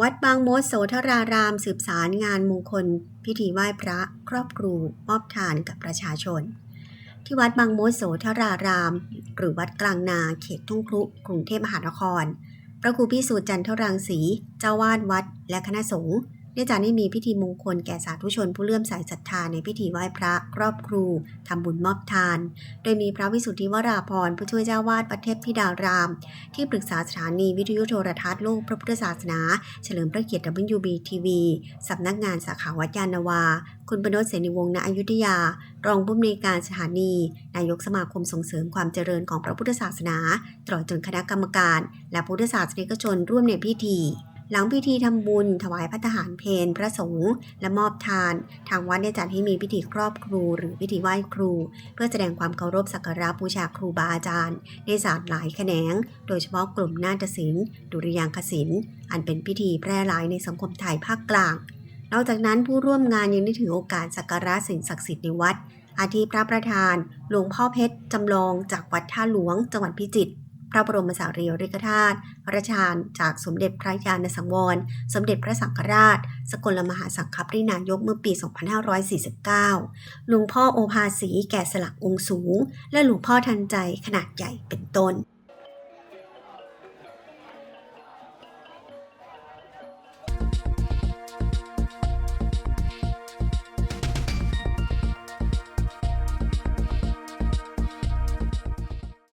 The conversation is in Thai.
วัดบางมดโสธรารามสืบสารงานมงคล พิธีไหว้พระครอบครูมอบทานกับประชาชน ที่วัดบางมดโสธราราม หรือวัดกลางนาเขตทุ่งครุกรุงเทพมหานคร พระครูพิสูจน์จันทรังสีเจ้าวาดวัดและคณะสงฆ์ ได้จัดให้มีพิธีมงคลแก่สาธุชนผู้เลื่อมใสศรัทธาในพิธีไหว้พระครอบครูทำบุญมอบทาน โดยมีพระวิสุทธิวราพรผู้ช่วยเจ้าวาดวัดเทพธิดาราม ที่ปรึกษาสถานีวิทยุโทรทัศน์โลกพระพุทธศาสนา เฉลิมพระเกียรติ WBTV สำนักงานสาขาวัดยานาวา คุณปนดเสนีวงศ์ณอยุธยา รองผู้อำนวยการสถานี นายกสมาคมส่งเสริมความเจริญของพระพุทธศาสนา ตลอดจนคณะกรรมการ และพุทธศาสนิกชนร่วมในพิธี หลังพิธีทำบุญ ถวายพัฒหารเพนพระสงฆ์และมอบทาน ทางวัดได้จัดให้มีพิธีครอบครู หรือพิธีไหว้ครู เพื่อแสดงความเคารพสักการะบูชาครูบาอาจารย์ ในศาสตร์หลายแขนง โดยเฉพาะกลุ่มนาฏศิลป์ดุริยางคศิลป์อันเป็นพิธีแพร่หลายในสังคมไทยภาคกลาง นอกจากนั้นผู้ร่วมงานยังได้ถือโอกาสสักการะสิ่งศักดิ์สิทธิ์ในวัด อาทิพระประธาน หลวงพ่อเพชรจำลองจากวัดท่าหลวง จังหวัดพิจิตร พระบรมสารีริกธาตุพระราชานจากสมเด็จพระยาณสังวร สมเด็จพระสังฆราช สกลมหาสังฆปรินายกเมื่อปี 2549 หลวงพ่อโอภาสีแก่สลักองค์สูง และหลวงพ่อทันใจขนาดใหญ่เป็นต้น